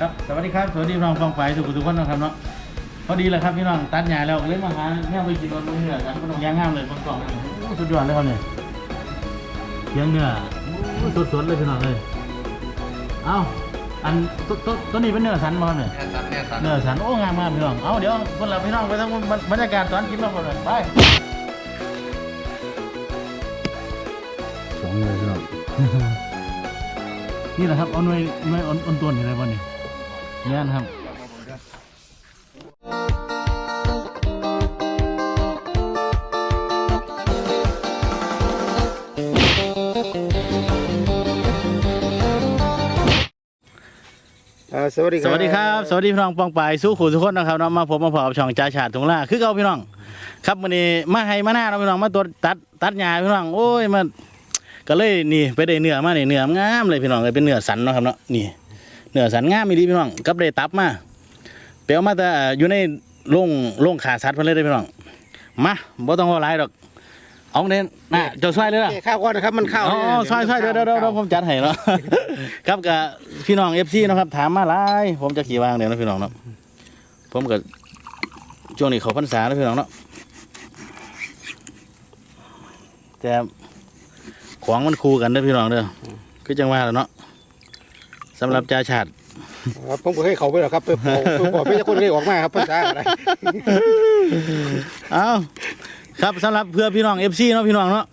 ครับสวัสดีครับสวัสดีพี่น้องฟังไปทุกทุกคนนะครับเนาะพอดีเลยครับพี่น้องตัดหญ้าแล้วก็เลยมาหาเนี่ยไปกินรถมือเหนือกันพี่น้องย่างงามเลยบนกล่องโอ้สุดยอดเลยครับเนี่ยเคียงเนื้อโอ้สดๆเลยพี่น้องเลยเอ้าอันต้นต้นต้นนี้เป็นเนื้อสันมาครับเนี่ยแน่สันแน่สันเนื้อสันโอ้งามมากพี่น้องเอ้าเดี๋ยวคนเราพี่น้องไปทั้งบรรยากาศตอนกินเราก่อนเลยไปสองเลยพี่น้องนี่แหละครับเอาหน่วยหน่วยอ่อนอ่อนต้นอยู่เลยวันนี้เนี่ย นะครับอ่าสวัสดีคสรับวัสดีครับ สวัสดีพี่น้องปองปายสู้ขู่ทุกคนนะครับเนาะมาผมมาพบกับช่องจ่าชาติถุงล่าคือเก่าพี่น้อง ครับวันนี้มาให้มาหน้าเราะพี่น้องมาตัวตัดตัดหญ้าพี่น้องโอ้ยมาก็เลยนี่ไปได้เนื้อมาเนี่ยเนื้องามเลยพี่น้องเลยเป็นเนื้อสันเนาะครับเนาะนี่ เนื้อสันงามมีดีพี่น้องกับได้ตับมาเปียวมาแต่อยู่ในโรงโรงขาสัตว์เพิ่นเลยเด้อพี่น้องมาบ่ต้องเอาหลายดอกเอาเน้นน่ะเจ้าช่วยเลยล่ะเอ้ยข้าวก่อนนะครับมันข้าวอ๋อใช่ใช่เดี๋ยวเดี๋ยวเดี๋ยวเดี๋ยวผมจัดให้เนาะครับกับพี่น้องเอฟซีนาะครับ ถามมาหลายผมจะขี่วางเดี๋ยวนะพี่น้องเนาะผมกับช่วงนี้เขาพรรษาแล้วพี่น้องเนาะแต่ของมันคู่กันเด้อพี่น้องเด้อคือจังว่าแหล้วเนาะ สำหรับจ่าชาติครับผมก็ให้เขาไปแล้วครับไปบอกไปบอกพี่จะคนให้ออกมาครับภาษาอะไรเอาครับสำหรับเพื่อพี่น้องเอฟซีเนาะพี่น้องเนาะ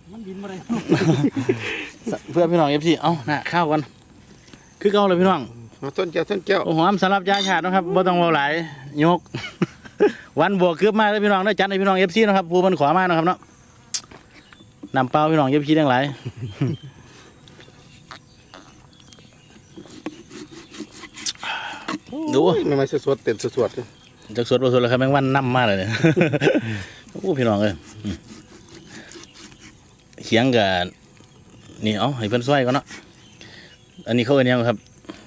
เพื่อพี่น้องเอฟซีเอาหน้าข้าวกันคือเก่าเลยพี่น้องต้นแก้วต้นแก้วโอ้โหสำหรับยาชาตินะครับบ่ต้องเบาหลายยก วันบวกคืบมาเลยพี่น้องได้จัดให้พี่น้องเอฟซีนะครับผู้มันขอมานะครับเนาะนำเปล่าพี่น้องเอฟซีทั้งหลาย ดูไม่ไม่สดๆเต็มสดๆเลยจากสวดบสวดแล้วครับแมงวันนำมาเลยเนี่ยโอ้พี่น้องเอ้ยอืมเขียงกับนี่เอาให้เพิ่นช่วยก่อนเนาะอันนี้เขาเอ็นยังครับ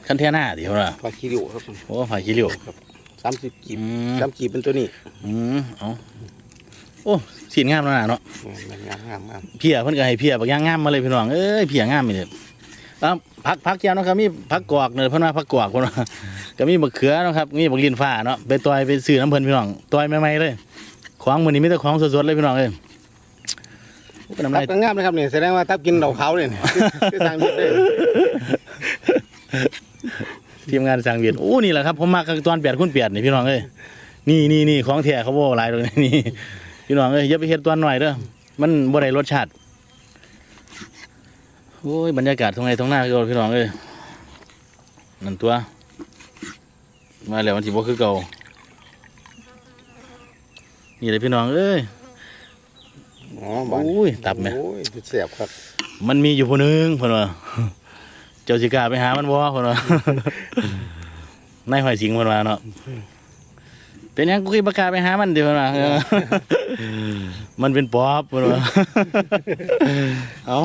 คันเทียหน้าดิเขาว่าปลาคิริวครับโอ้ผ่าขี้เหลียวสามสิบกีบอืมสามกีบเป็นตัวนี้อืมเอาโอ้สีงามแล้วนะเนาะงามงามงามเพียเพิ่นก็ให้เพียบักอย่างงามมาเลยพี่น้องเอ้ยเพียงามนี่เด้ อแล้วผักผักแก้วเนาะครับมีผักกอกเนอะเพิ่นว่าผักกอกเพิ่นว่าก็มีบักเขือเนาะครับมีบักลินฟ้าเนาะไปต่อยไปซื้อน้ำเพิ่นพี่น้องต่อยใหม่ๆเลยของมื้อนี้มีแต่ของสดๆเลยพี่น้องเอ้ยโอ้เป็นน้ำตัลายบก็งามนะครับเนี่ยแสดงว่าตับกินเหล่าเขาเลยเนี่ยคือทางนี้เลยทีมงานสั่งเวียดโอ้นี่แหละครับผมมาตอน8คูณ8นี่พี่น้องเอ้ยนี่นี่นี่ของแท้เขาบ่หลายตรงนี้นี่พี่น้องเอ้ยอย่าไปเฮ็ดตัวหน่อยเด้อมันบ่ได้รสชาติ โอ้ยบรรยากาศตรงไหนตรงหน้าคือเก่าพี่น้องเอ้ยนั่นตัว มาแล้วมันสิบ่คือเก่านี่เลยพี่น้องเอ้ยอ๋อบ้านโอ้ยตับแม่โอ้ยเสียบครับ มันมีอยู่ผู้หนึงเพิ่นว่าเจ้าสิกล้าไปหามันบ่เพิ่นว่านายหอยสิงเพิ่นว่าเนาะเป็นหยังกูคิดบ่กล้าไปหามันเดี๋ยวเพิ่นว่าเออมันเป็นปอบเพิ่นว่าเอ้า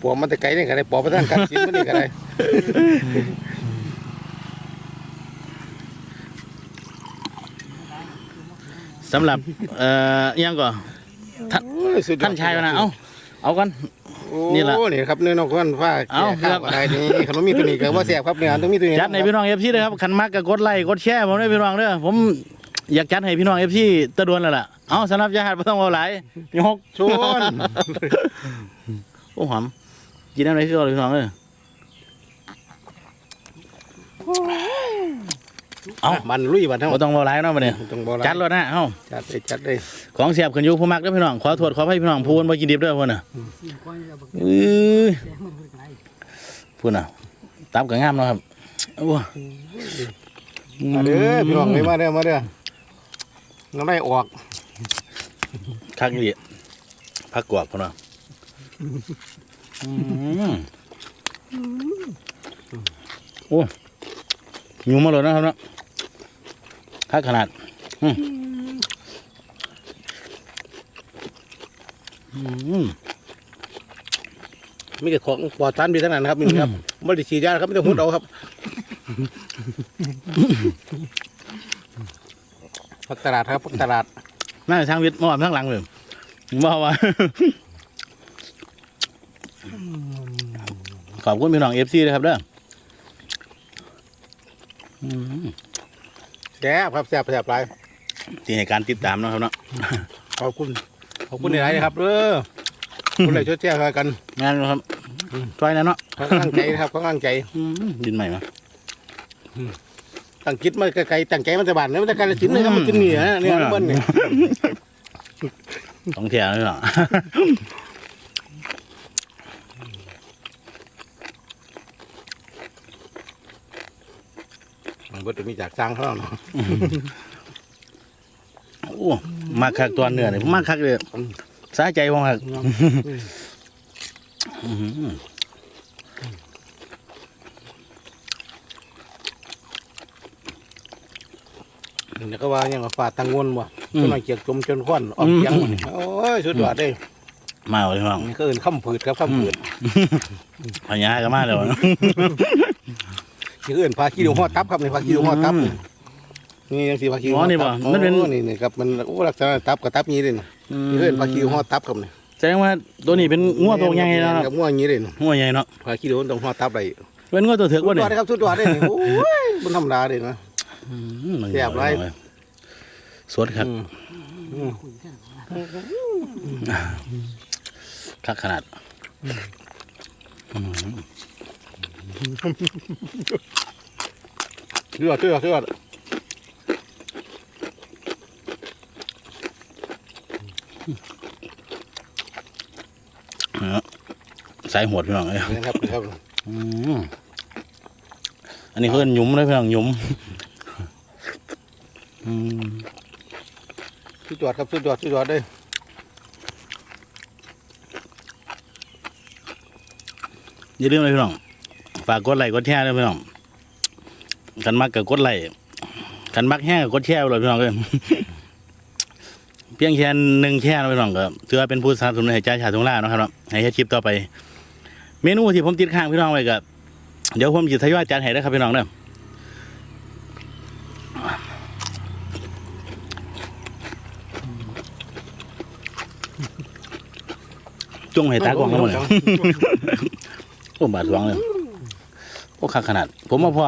ปวมันแต่ไกลนี่กันเลยปอประทานกัดกินมันนี่กันเลยสำหรับเอ่ออิหยังก่อโอ้ยสุดยอดท่านชายว่านะเอ้าเอากันนี่นี่ล่ะนี่ครับเนื้อนกข้นฟ้าเอ้าแก่ข้าวครับอะไรนี่ขนมมีตัวนี้ก็ว่าเสียบครับเนื้อต้องมีตัวนี้จัดให้พี่น้อง FC เด้อครับคันมักก็กดไลค์กดแชร์ผมด้วยพี่น้องเด้อผมอยากจัดให้พี่น้อง FC ตะดวนแล้วล่ะเอ้าสำหรับยาหัดบ่ต้องเอาหลายยก ชวนโอ้หอม กินอะไรคือเอาเลยพี่น้องเอ้ยเอามันลุยบันเท่าบ่ต้องเอาหลายเนาะบัดนี้ต้องบอกจัดรถนะเอ้าจัดเลยจัดเลยของเสียบขึ้นอยู่ผู้มักเด้อพี่น้องขอโทษขอให้พี่น้องพูนบ่กินดิบเด้อพุ่นน่ะอื้อพุ่นน่ะตับก็งามเนาะครับโอ้มาเด้อพี่น้องเลยมาเด้อมาเด้อน้ำได้ออกคักนี่ผักกวากพุ่นน่ะอืม โอ้ยุ่งมาเลยนะครับเนาะคักขนาดอืมอืมมีแต่ของปลอดสารพิษทั้งนั้นครับนี่ครับไม่ได้ฉีดยาครับไม่ได้หุ่นเอาครับพักตลาดครับพักตลาดน่าจะช่างวิทย์เมื่อวานข้างหลังเลยว่าว่า อบคุณพี่น้องเอฟซีนะครับเด้ออืมแซ่บครับแซ่บแซ่บหลายที่ให้การติดตามเนาะครับเนาะขอบคุณขอบคุณในหลายๆนะครับเออคุณเลยช่วยแจ้งกัน งานครับช่วยนะเนาะเขากำลังใจนะครับเขากำลังใจอืมดินใหม่มาตั้งคิดมาไกลๆตั้งใจมันจะบานเนี่ยมันจะการสินเลยครับมันกินเหนียเนี่ยน้ำมันเนี่ยต้องเที่ยวเลยเนาะมันก็จะมีจากสร้างเขาเนาะโอ้มาคักตัวเนื้อนี่มาคักเลยสาใจผมคักอื้อหือเดี๋ยวก็ว่ายังฝาตังงวนบ่จนมาเกียกจมจนควันออกเสียังมันโอ้ยสุดยอดเลยมาเลยพี่น้องนี่ก็เอินข้ามผืดครับข้ามผืดพญาก็มาแล้ว เนาะนี่ก็เอินพาขี้ดูห่อตับครับนี่พาขี้ดูห่อตับนี่นี่ยังสีพาขี้ดูอ๋อนี่บ่ตัมันเป็น โอ้นี่นี่ครับมันโอ้ลักษณะตับกับตับนี้เลยนี่นี่ก็เอินพาขี้ดูห่อตับครับนี่แสดงว่าตัวนี้เป็นงัวตัวใหญ่แล้วเนาะกับงัวอย่างนี้เลยนี่งัวใหญ่เนาะพาขี้ดูต้องห่อตับไปเป็นงัวตัวเถือกสุว่าดเนี่ยยอดเลยครับสุดยอดเลยนี่โอ้ยมันธรรมดาเลยนะอืมแซ่บหลาย สดครับอืมอืมคักขนาด อืมสุดยอดสุดยอดสุดยอดเนาะสายหวดพี่น้องเอ้ยนี่ครับนี่ครับอืมอันนี้เพื่อนหยุ้มเลยพี่น้องหยุ้มอืมสุดยอดครับสุดยอดสุดยอดเลยอย่าลืมเลยพี่น้อง ฝากกดไลค์กดแชร์ด้วยพี่น้องกันมักกับกดไลค์กันมักแห้งกับกดแชร์เลยพี่น้องเลยเพียงแค่หนึ่งแค่นะพี่น้องก็ถือว่าเป็นผู้สนับสนุนให้จ่ชาติทงล่าเนาะครับให้เฮ็ดคลิปต่อไป เมนูที่ผมติดข้างพี่น้องไว้ก็เดี๋ยวผมจะทยอยจัดให้ได้ครับพี่น้องเด้อจงให้ตากล้องแล้วมดเลยโอ้บาดหลวงเลย โอ้คักขนาด ผมมาพ่อ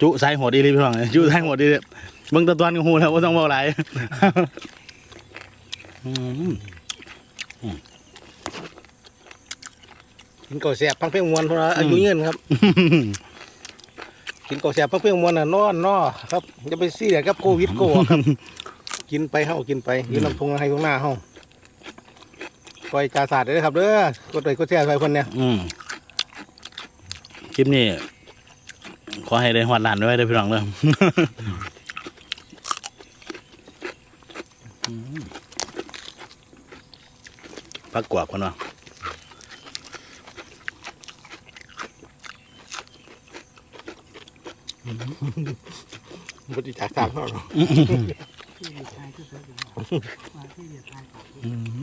จุสายหัวดีเลยพี่น้องจุสายหัวดีเลยเบิ่งตะตอนกับหูแล้วว่าต้องเบาหลายอืมกินข้าวแซ่บพังเพียงมวนเพราะว่าอายุยืนครับกินข้าวแซ่บพังเพียงมวนน่ะนอนนอครับจะไปซี่กับโควิดโกครับ กินไปเฮากินไปยืนลำทงให้ตรงหน้าเฮาปล่อยจ่าศาสตร์เลยครับเด้อกดไลค์กดแชร์ไปคนเนี่ยอืม คลิปนี้ ขอให้ได้หอดหลานด้วยเด้อพี่น้องเด้ออืมพักกวาดคนวะบ่ได้จากศาสตร์เฮาหรอก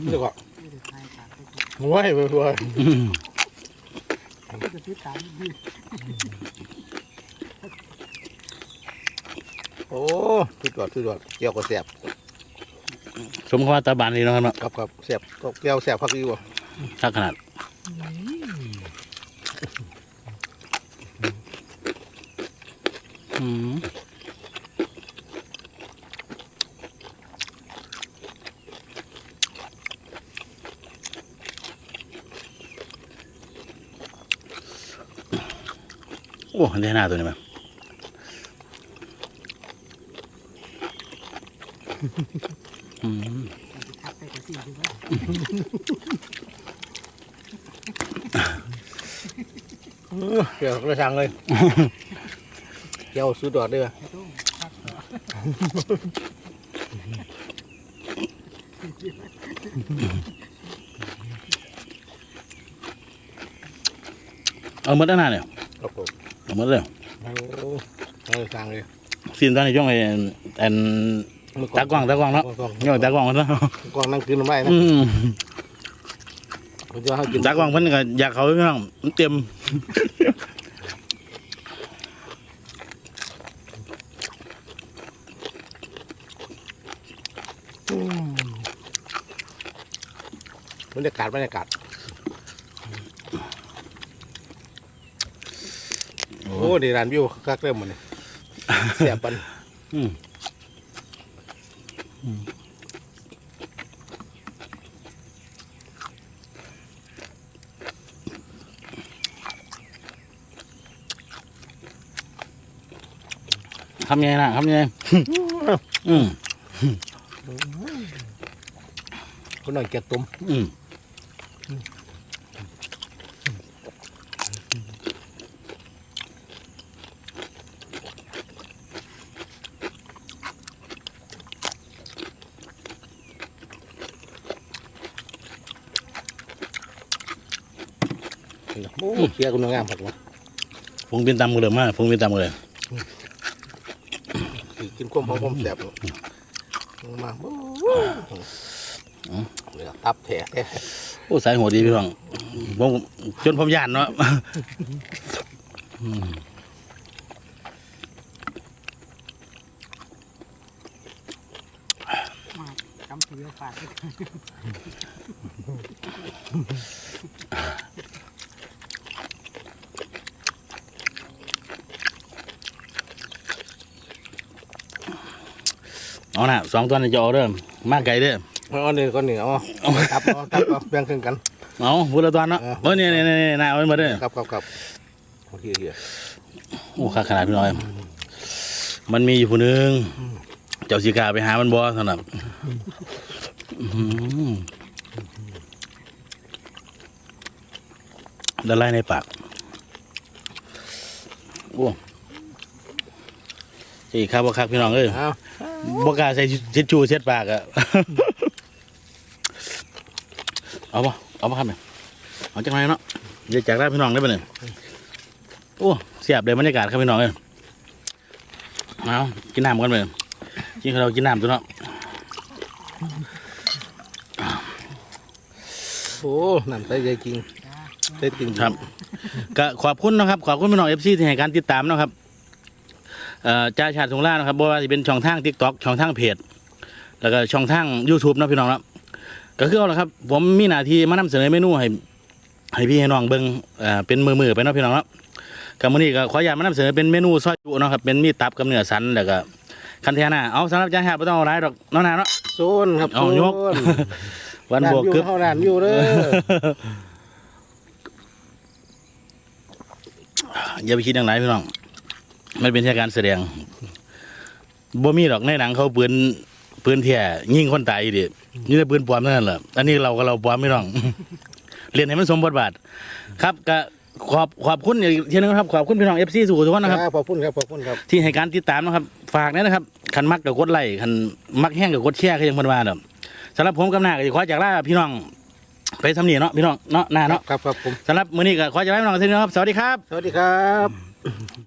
เดี๋ยวก่อนว้ายว้าย ว้ายอืมโอ้สุดยอดสุดยอดเกี่ยวกับแซ่บสมควรตาบานดีเนาะครับเนาะครับครับแซ่บก็เกี่ยวแซ่บพักดีกว่าคักขนาดอืม โอ้ได้หน้าตัวนี้มั้ยอืมเกี่ยวกระชังเลยเกี่ยวสุดยอดเลยว่ะเอาหมดแล้วหน้าเนี่ยครับผ มเอาหมดเลยโอ้กระชังเลยซีนตอนนี้ช่วงไอ้อันตากล้องตากล้องเนาะกล้องย่องตากล้องเนาะกล้องนั่งกินน้ำลายนะอืมผมจะให้กินตากล้องเพิ่นก็อยากเขาพี่น้องมันเต็มบรรยากาศบรรยากาศ อ้โอ้ดีร้านวิวคักเริ่มหมดเลยเสียบปันอืมทำยังไงนะทำยังไงอืมคนหน่อยแกะตุ่มอืม โอ้เสียคุณงามผักวะพุงเป็นตำกันเลยมากพุงเป็นตำกันเลยกินความหอมความแซ่บลงมาโอ้เหลือตับแท้แท้โอ้สายหัวดีพี่น้องผมจนผมย่านเนาะอืมจำถือฝาก เอาน่ะสองตัวนี่จะเอาเด้อมากไกลเด้อเอาหนึ่งก้อนหนึ่งเอาเอาตับเอาตับเอาแบ่งครึ่งกันเอาพูดละตัวเนาะเออเออเนี่ยเนี่ยเนี่ยน่าเอาไปหมาเด้อครับครับครับโอเคเฮียโอ้ค่าขนาดพี่น้อย มันมีอยู่ผู้หนึงเจ้าสีกล้าไปหามันบ่สำหรับอื้อหือละลายในปากโอ้จีครับบ่คักพี่น้องเอ้ยเอา บ่กล้าใส่ทิชชู่เช็ดปากอะเอาบ่เอาบ่ครับเนี่ยเอาจังไรเนาะเดี๋ยวจากได้พี่น้องได้ปะเนี่ยโอ้เสียบเลยบรรยากาศครับพี่น้องเอ้ยเอากินน้ำกันไปกินข้าวเรากินน้ำตัวเนาะโอ้น้ำใสใจจริงใสจริงครับก็ขอบคุณนะครับ ขอบคุณพี่น้องเอฟซีที่ให้การติดตามนะครับเอ่อ จ่าชาติสงล่านะครับบ่ว่าจะเป็นช่องทางทิกตอกช่องทางเพจแล้วก็ช่องทาง YouTube เนาะพี่น้องเนาะก็คือเอาละครับ ผมมีหน้าที่มานำเสนอเมนูให้ให้พี่ให้น้องเบิ่งเอ่อเป็นมือๆไปเนาะพี่น้องเนาะกับมื้อนี้ก็ขออนุญาตมานำเสนอเป็นเมนูซอยจุเนาะครับเป็นมีตับกับเนื้อสันแล้วก็คันแทน่าเอาสำหรับจ่าชาติบ่ต้องเอาหลายดอกเน้องนาเนาะโซนครับเอาโซนยกวันบวกอยู่กึบเฮาด่านอยู่เด้ออย่าไปคิดอย่างไรพี่น้อง มันเป็นแค่การแสดงบ่มีดอกในหนังเขาปืนปืนเที่ยยิงคนตายอยู่ดินี่แต่ปืนปลอมเท่านั้นแหละอันนี้เราก็เราปลอมไม่ต้อง เรียนให้มันสมบทบาท ครับก็ขอบขอบคุณอีกทีนึงครับ ขอบคุณพี่น้องเอฟซีสุขุทุกคนนะครับ ขอบคุณครับขอบคุณครับ ที่ให้การติดตามนะครับ ฝากด้วยนะครับคันมักกับกดไลค์คันมักแห้งกับกดแชร์ก็ยังเพิ่นว่าเด้อสำหรับผมกับหน้าก็จะขอจากลาพี่น้อง ไปทำเนียเนาะพี่น้องเนาะหน้าเนาะครับครับผมสำหรับมื้อนี้ก็ขอจากลาพี่น้องเท่านี้นะครับ สวัสดีครับ สวัสดีครับ